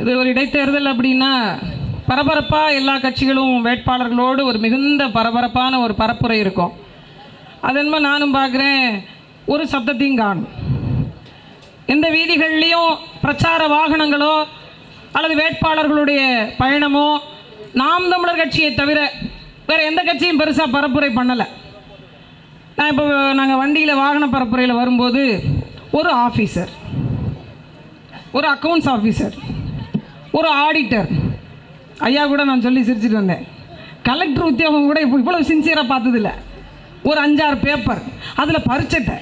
இது ஒரு இடைத்தேர்தல் அப்படின்னா பரபரப்பாக எல்லா கட்சிகளும் வேட்பாளர்களோடு ஒரு மிகுந்த பரபரப்பான ஒரு பரப்புரை இருக்கும். அது நானும் பார்க்குறேன் ஒரு சப்தத்தையும் காணும். எந்த வீதிகள்லேயும் பிரச்சார வாகனங்களோ அல்லது வேட்பாளர்களுடைய பயணமோ நாம் தமிழர் கட்சியை தவிர வேறு எந்த கட்சியும் பெருசாக பரப்புரை பண்ணலை. நான் இப்போ நாங்கள் வண்டியில் வாகன பரப்புரையில் வரும்போது ஒரு ஆஃபீஸர் ஒரு அக்கவுண்ட்ஸ் ஆஃபீஸர் ஒரு ஆடிட்டர் ஐயா கூட நான் சொல்லி சிரிச்சிட்டு வந்தேன். கலெக்டர் உத்தியோகம் கூட இப்போ இவ்வளோ சின்சியராக பார்த்ததில்ல. ஒரு அஞ்சாறு பேப்பர் அதில் பரிச்சட்டை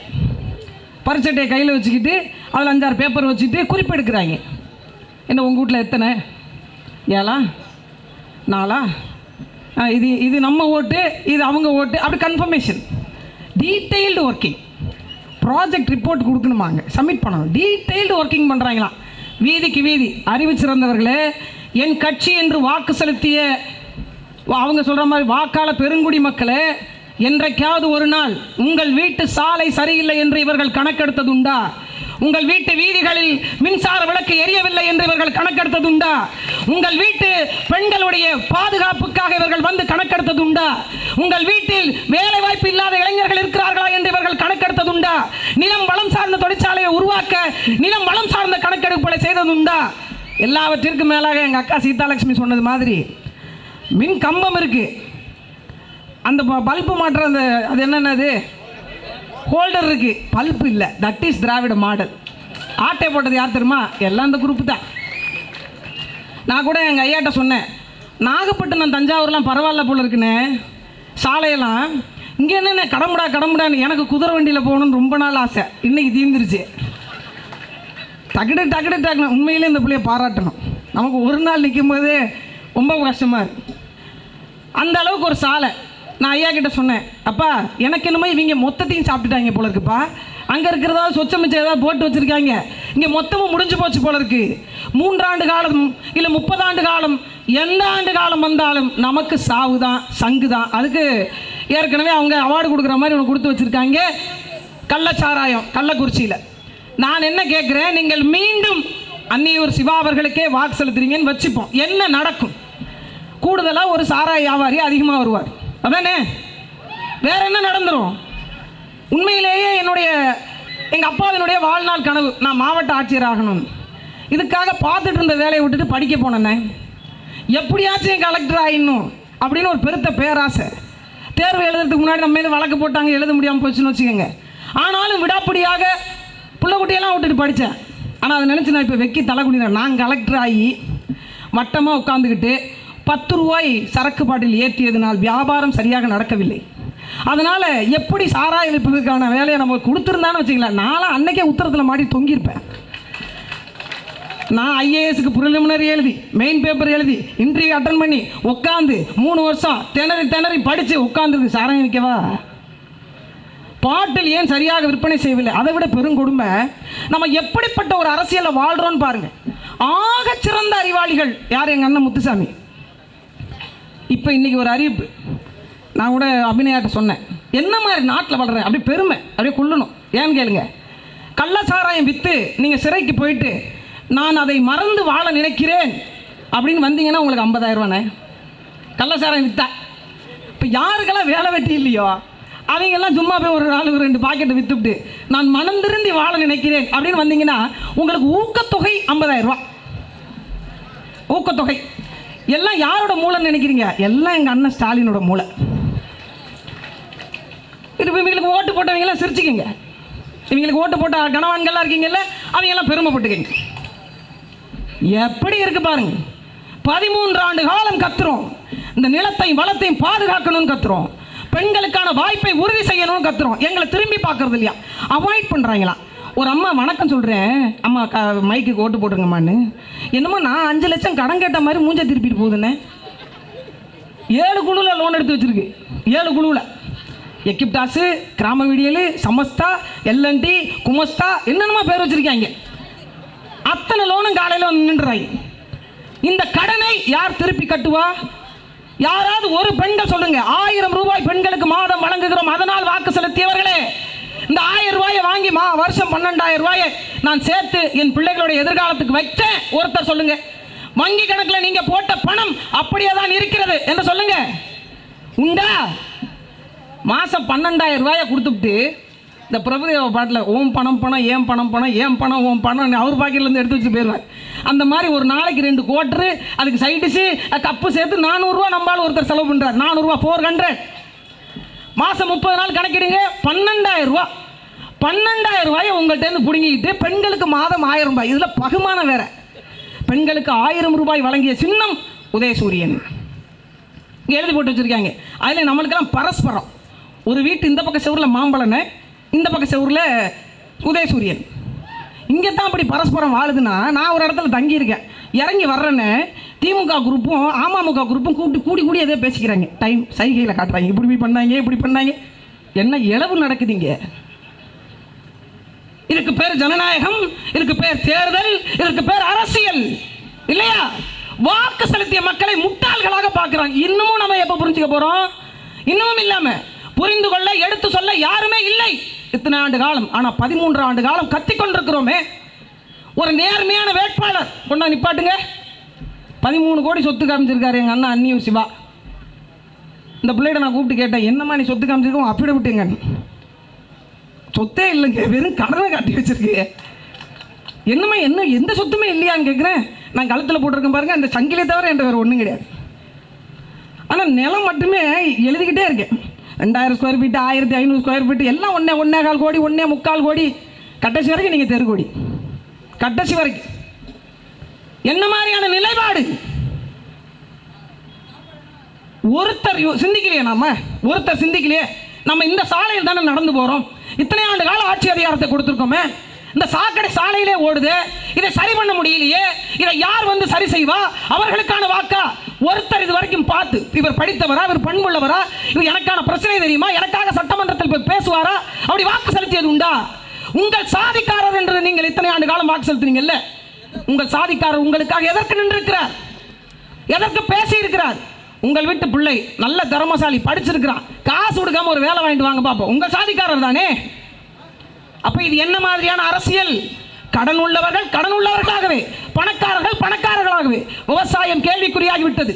பரிச்சட்டையை கையில் வச்சுக்கிட்டு அதில் அஞ்சாறு பேப்பர் வச்சுக்கிட்டு குறிப்பெடுக்கிறாங்க. என்ன உங்கள் வீட்டில் எத்தனை? ஏழா? நாலா? ஆ, இது இது நம்ம ஓட்டு இது அவங்க ஓட்டு. அப்படி confirmation detailed working project report கொடுக்கணுமாங்க. Submit பண்ணணும். டீட்டெயில்டு ஒர்க்கிங் பண்ணுறாங்களாம் வீதிக்கு வீதி. அறிவு சிறந்தவர்களே என் கட்சி என்று வாக்கு செலுத்திய அவங்க சொல்கிற மாதிரி வாக்காள பெருங்குடி மக்களே என்றைக்காவது ஒரு நாள் உங்கள் வீட்டு சாலை சரியில்லை என்று இவர்கள் கணக்கெடுத்ததுண்டா உங்கள் வீட்டு வீதிகளில் மின்சார விளக்கு எரியவில்லை என்று இவர்கள் கணக்கெடுத்ததுண்டா உங்கள் வீட்டு பெண்களுடைய பாதுகாப்புக்காக இவர்கள் வந்து கணக்கெடுத்ததுண்டா உங்கள் வீட்டில் வேலை வாய்ப்பு நிலம் வளம் சார்ந்த தொழிற்சாலையை உருவாக்க நிலம் வளம் சார்ந்த கணக்கெடுப்புகளை செய்ததுண்டா? எல்லாவற்றிற்கும் மேலாக எங்கள் அக்கா சீதாலட்சுமி சொன்னது மாதிரி. மின் கம்பம் இருக்கு. அந்த ப- பல்பு மாற்ற அந்த அது என்னென்னது? ஹோல்டர் இருக்கு. பல்பு இல்லை. That is Dravida model. ஆட்டை போட்டது யார் தெரியுமா? எல்லாம் அந்த குரூப் தான். நான் கூட எங்கள் ஐயாட்ட சொன்னேன். நாகப்பட்டினம் தஞ்சாவூர்லாம் பரவாயில்ல போல இருக்குன்னு. சாலையெல்லாம் இங்கே என்னென்ன கடம்புடா கடம்புடான்னு எனக்கு குதிரை வண்டியில் போகணும்னு ரொம்ப நாள் ஆசை. இன்னைக்கு தீர்ந்துருச்சு டக்குடு டக்குடு டக்குனு உண்மையிலே இந்த பிள்ளைய பாராட்டணும். நமக்கு ஒரு நாள் நிற்கும் போதே ரொம்ப கஷ்டமாக இருக்குது அந்த அளவுக்கு ஒரு சாலை. நான் ஐயா கிட்ட சொன்னேன் அப்பா எனக்கு என்னமோ இவங்க மொத்தத்தையும் சாப்பிட்டுட்டாங்க போல இருக்குப்பா. அங்கே இருக்கிறதா சொச்ச மிச்சம் ஏதாவது போட்டு வச்சுருக்காங்க. இங்கே மொத்தமும் முடிஞ்சு போச்சு போல இருக்கு. மூன்றாண்டு காலம் இல்லை முப்பதாண்டு காலம் எந்த ஆண்டு காலம் வந்தாலும் நமக்கு சாவு தான் சங்கு தான் அதுக்கு ஏற்கனவே அவங்க அவார்டு கொடுக்குற மாதிரி ஒன்று கொடுத்து வச்சுருக்காங்க. கள்ளச்சாராயம் கள்ளக்குறிச்சியில். நான் என்ன கேட்குறேன் நீங்கள் மீண்டும் அன்னியூர் சிவா அவர்களுக்கே வாக்கு செலுத்துறீங்கன்னு வச்சுப்போம். என்ன நடக்கும்? கூடுதலாக ஒரு சாராய வியாபாரி அதிகமாக வருவார். அதானே? வேற என்ன நடந்துரும்? உண்மையிலேயே என்னுடைய எங்கள் அப்பாவினுடைய வாழ்நாள் கனவு. நான் மாவட்ட ஆட்சியர் ஆகணும். இதுக்காக பார்த்துட்டு இருந்த வேலையை விட்டுட்டு படிக்க போனேன்னே எப்படியாச்சும் கலெக்டர் ஆயிடணும் அப்படின்னு ஒரு பெருத்த பேராசை. தேர்வு எழுதுறதுக்கு முன்னாடி நம்ம மேலே வழக்கு போட்டாங்க எழுத முடியாமல் போச்சுன்னு வச்சுக்கோங்க. ஆனாலும் விடாப்படியாக பிள்ளைக்குட்டியெல்லாம் விட்டுட்டு படித்தேன். ஆனால் அதை நினச்சி நான் இப்போ வெக்கி தலை குனிறேன் நான் கலெக்டர் ஆகி வட்டமாக உட்காந்துக்கிட்டு பத்து ரூபாய் சரக்கு பாட்டில் ஏற்றியதனால் வியாபாரம் சரியாக நடக்கவில்லை. அதனால் எப்படி சாராய இழுப்பதற்கான வேலையை நம்ம கொடுத்துருந்தான்னு வச்சுங்களேன் நானும் அன்னைக்கே உத்தரத்தில் மாடி தொங்கியிருப்பேன். நான் ஐஏஎஸ்க்கு ப்ரிலிமினரி எழுதி மெயின் பேப்பர் எழுதி இன்டர்வியூ அட்டன் பண்ணி உட்காந்து மூணு வருஷம் திணறி திணறி படித்து உட்காந்துருக்கு சாராயம் வைக்கவா பாட்டில் ஏன் சரியாக விற்பனை செய்யவில்லை? அதை விட பெருங்கொடுமை நம்ம எப்படிப்பட்ட ஒரு அரசியலில் வாழ்கிறோன்னு பாருங்க. ஆக சிறந்த அறிவாளிகள் யார்? எங்கள் அண்ணன் முத்துசாமி. இப்போ இன்னைக்கு ஒரு அறிவிப்பு. நான் கூட அபிநயாட்ட சொன்னேன். என்ன மாதிரி நாட்டில் வளர்றேன் அப்படியே பெருமை. அப்படியே கொள்ளணும் ஏன்னு கேளுங்க. கள்ளச்சாராயம் விற்று நீங்கள் சிறைக்கு போயிட்டு நான் அதை மறந்து வாழ நினைக்கிறேன். அப்படின்னு வந்தீங்கன்னா உங்களுக்கு 50000 ரூபாண்ணே. கள்ளசாரம் விற்றா இப்போ யாருக்கெல்லாம் வேலை வெட்டி இல்லையோ அவங்கெல்லாம் சும்மா போய் ஒரு நாள் ஒரு ரெண்டு பாக்கெட்டை விற்றுவிட்டு நான் மனந்திருந்தி வாழ நினைக்கிறேன். அப்படின்னு வந்தீங்கன்னா உங்களுக்கு ஊக்கத்தொகை 50000 ரூபா. ஊக்கத்தொகை. எல்லாம் யாரோட மூளைன்னு நினைக்கிறீங்க? எல்லாம் எங்கள் அண்ணன் ஸ்டாலினோட மூளை. இது இவங்களுக்கு ஓட்டு போட்டவங்கெல்லாம் சிரிச்சுக்கிங்க. இவங்களுக்கு ஓட்டு போட்ட கணவான்கள்லாம் இருக்கீங்கல்ல அவங்கெல்லாம் பெருமைப்பட்டுக்கிங்க. எப்படி இருக்கு பாருங்க. பதிமூன்று ஆண்டு காலம் கத்துறோம். இந்த நிலத்தையும் வளத்தையும் பாதுகாக்கணும்னு கத்துறோம். பெண்களுக்கான வாய்ப்பை உறுதி செய்யணும்னு கத்துறோம். எங்களை திரும்பி பார்க்கறது இல்லையா? அவாய்ட் பண்ணுறாங்களா ஒரு அம்மா வணக்கம் சொல்கிறேன் அம்மா க மைக்கு ஓட்டு போட்டுருங்கம்மான்னு. என்னமோ நான் அஞ்சு லட்சம் கடன் கேட்ட மாதிரி மூஞ்ச திருப்பிட்டு போகுதுண்ணே ஏழு குழுவில் லோன் எடுத்து வச்சிருக்கு. ஏழு குழுவில் எக்கிப்டாஸு கிராம விடியல் சமஸ்தா எல்என்டி குமஸ்தா என்னென்னமா பேர் வச்சிருக்காங்க. அத்தனை லோனும் காலையில் வந்து நின்றுறாங்க இந்த கடனை யார் திருப்பி கட்டுவா? யாராவது ஒரு பெண்கள் சொல்லுங்க. ஆயிரம் ரூபாய் பெண்களுக்கு மாதம் வழங்குகிறோம். அதனால் வாக்கு செலுத்தியவர்களே இந்த ஆயிரம் ரூபாயை வாங்கி மா வருஷம் பன்னெண்டாயிரம் ரூபாயை நான் சேர்த்து என் பிள்ளைகளுடைய எதிர்காலத்துக்கு வைத்தேன். ஒருத்தர் சொல்லுங்க. வங்கி கணக்கில் நீங்க போட்ட பணம் அப்படியே தான் இருக்கிறது என்று சொல்லுங்க. உண்டா? மாசம் பன்னெண்டாயிரம் ரூபாயை கொடுத்துட்டு இந்த பிரபுதேவ பாட்டில் ஓம் பணம் பணம் ஏன் பணம் பணம் ஏன் பணம் ஓம் பணம் அவர் பாக்கெட்லேருந்து எடுத்து வச்சு போயிடுவார். அந்த மாதிரி ஒரு நாளைக்கு ரெண்டு கோட்ரு அதுக்கு சைடிஷு கப்பு சேர்த்து நானூறுரூவா நம்மளால் ஒருத்தர் செலவு பண்ணுறார் நானூறுரூவா ஃபோர் ஹண்ட்ரட் மாதம் முப்பது நாள் கணக்கிடுங்க பன்னெண்டாயிரம் ரூபா. பன்னெண்டாயிரம் ரூபாயை உங்கள்கிட்ட பிடுங்கிக்கிட்டு பெண்களுக்கு மாதம் ஆயிரம் ரூபாய். இதில் பகுமானம் வேற. பெண்களுக்கு ஆயிரம் ரூபாய் வழங்கிய சின்னம் உதயசூரியன். இங்கே எழுதி போட்டு வச்சுருக்காங்க. அதில் நம்மளுக்கெல்லாம் பரஸ்பரம். ஒரு வீட்டு இந்த பக்கம் செவரில் மாம்பழன்னு இந்த பக்க செவரில் உதயசூரியன் இங்கே தான் அப்படி பரஸ்பரம் வாழுதுன்னா நான் ஒரு இடத்துல தங்கியிருக்கேன். இறங்கி வர்றேன்னு திமுக குரூப்பும் அமமுக குரூப்பும் கூப்பிட்டு கூடி கூடி எதோ பேசிக்கிறாங்க. டைம் சைகையில் காட்டுறாங்க. இப்படி இப்படி பண்ணாங்க இப்படி பண்ணாங்க. என்ன இளவு நடக்குதுங்க இதுக்கு பேர் ஜனநாயகம் இதுக்கு பேர் தேர்தல் இதுக்கு பேர் அரசியல். இல்லையா? வாக்கு செலுத்திய மக்களை முட்டாள்களாக பார்க்கிறாங்க. இன்னமும் நம்ம எப்போ புரிஞ்சுக்க போறோம்? இன்னமும் இல்லாம புரிந்து கொள்ள எடுத்து சொல்ல யார் இத்தனை ஆண்டு காலம் ஆனால் பதிமூன்று ஆண்டு காலம் கத்தி கொண்டிருக்கிறோமே. ஒரு நேர்மையான வேட்பாளர். கொண்டா நிப்பாட்டுங்க. பதிமூணு கோடி சொத்து காமிச்சிருக்காரு எங்கள் அண்ணா அன்னியூர் சிவா. இந்த பிள்ளைகிட்ட நான் கூப்பிட்டு கேட்டேன் என்னம்மா நீ சொத்து காமிச்சிருக்கோம் அப்படி விட்டுங்க சொத்தே இல்லைங்க வெறும் கடனை காட்டி வச்சிருக்கு என்னம்மா என்ன எந்த சொத்துமே இல்லையான்னு கேட்குறேன் நான் கழுத்தில் போட்டிருக்கேன் பாருங்க அந்த சங்கிலே தவிர என்ற வேறு ஒன்றும் கிடையாது. ஆனால் நிலம் மட்டுமே எழுதிக்கிட்டே இருக்கேன். ரெண்டாயிரம் ஸ்கொயர் ஃபீட் ஆயிரத்தி ஐநூறு ஸ்கொயர் ஃபீட் எல்லாம் ஒன்றே ஒன்றே கால் கோடி ஒன்றே முக்கால் கோடி. கடைசி வரைக்கும் நீங்கள் தெருக்கோடி கட்டச்சி வரைக்கும். என்ன மாதிரியான நிலைப்பாடு? ஒருத்தர் யோ- சிந்திக்கலையே நாம? ஒருத்தர் சிந்திக்கலையே. நம்ம இந்த சாலையில் தானே நடந்து போகிறோம் இத்தனை ஆண்டு கால ஆட்சி அதிகாரத்தை கொடுத்துருக்கோமே. இந்த சாக்கடை சாலையிலே ஓடுது. இதை சரி பண்ண முடியலையே. இதை யார் வந்து சரி செய்வா? அவர்களுக்கான வாக்கா? ஒருத்தர் இது வரைக்கும் பார்த்து இவர் படித்தவரா இவர் பண்புள்ளவரா இவர் எனக்கான பிரச்சனை தெரியுமா? எனக்காக சட்டமன்றத்தில் போய் பேசுவாரா? அப்படி வாக்கு செலுத்தியது உண்டா? உங்கள் சாதிக்காரர் என்று நீங்கள் இத்தனை ஆண்டு காலம் வாக்கு செலுத்தினீங்கல்ல? உங்கள் சாதிக்காரர் உங்களுக்காக எதற்கு நின்றிருக்கிறார்? எதற்கு பேசி இருக்கிறார் உங்கள் வீட்டு பிள்ளை நல்ல திறமசாலி படிச்சிருக்கிறான். காசு கொடுக்காம ஒரு வேலை வாங்கிட்டு வாங்க பார்ப்போம் உங்க சாதிக்காரர் தானே? அப்ப இது என்ன மாதிரியான அரசியல்? கடன் உள்ளவர்கள் கடன் உள்ளவர்களாகவே பணக்காரர்கள் பணக்காரர்களாகவே. விவசாயம் கேள்விக்குறியாகிவிட்டது.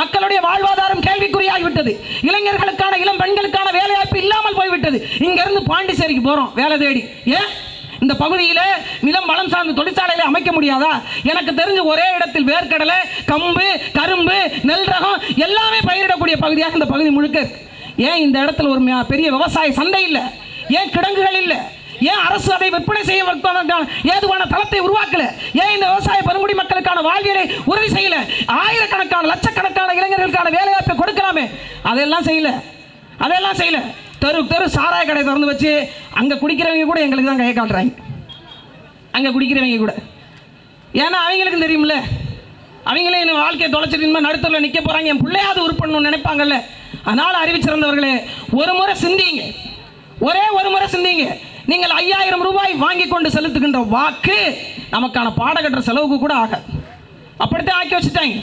மக்களுடைய வாழ்வாதாரம் கேள்விக்குறியாகிவிட்டது. இளைஞர்களுக்கான இளம் பெண்களுக்கான வேலைவாய்ப்பு இல்லாமல் போய்விட்டது. இங்கிருந்து பாண்டிச்சேரிக்கு போகிறோம் வேலை தேடி. ஏன்? இந்த பகுதியில் நிலம் வளம் சார்ந்த தொழிற்சாலைகளை அமைக்க முடியாதா? எனக்கு தெரிஞ்ச ஒரே இடத்தில் வேர்க்கடலை கம்பு கரும்பு நெல் ரகம் எல்லாமே பயிரிடக்கூடிய பகுதியாக இந்த பகுதி முழுக்க ஏன் இந்த இடத்துல ஒரு பெரிய விவசாய சந்தை இல்லை? ஏன் கிடங்குகள் இல்லை? ஏன் அரசு அதை விற்பனை செய்ய ஏதுவான தளத்தை உருவாக்கல? ஏன் இந்த விவசாய பெருங்குடி மக்களுக்கான வாழ்வியலை உறுதி செய்யல? ஆயிரக்கணக்கான லட்சக்கணக்கான இளைஞர்களுக்கான வேலைவாய்ப்பை கொடுக்கலாமே. அதெல்லாம் செய்யல. அதெல்லாம் செய்யல. தெரு தெரு சாராய கடை திறந்து வச்சு அங்கே குடிக்கிறவங்க கூட எங்களுக்கு தான் கையை காட்டுறாங்க. அங்கே குடிக்கிறவங்க கூட. ஏன்னா அவங்களுக்கும் தெரியும்ல. அவங்களே என்ன வாழ்க்கையை தொலைச்சிட்டு நடுத்தரில் நிற்க போகிறாங்க என் பிள்ளையாவது உருப்படணும்னு நினைப்பாங்கல்ல. அதனால் அறிவிச்சிருந்தவர்களே ஒரு முறை சிந்திங்க ஒரே ஒரு முறை சிந்திங்க நீங்கள் ஐயாயிரம் ரூபாய் வாங்கி கொண்டு செலுத்துகின்ற வாக்கு நமக்கான பாடகற்ற செலவுக்கு கூட ஆகாது. அப்படித்தான் ஆக்கி வச்சுட்டாங்க.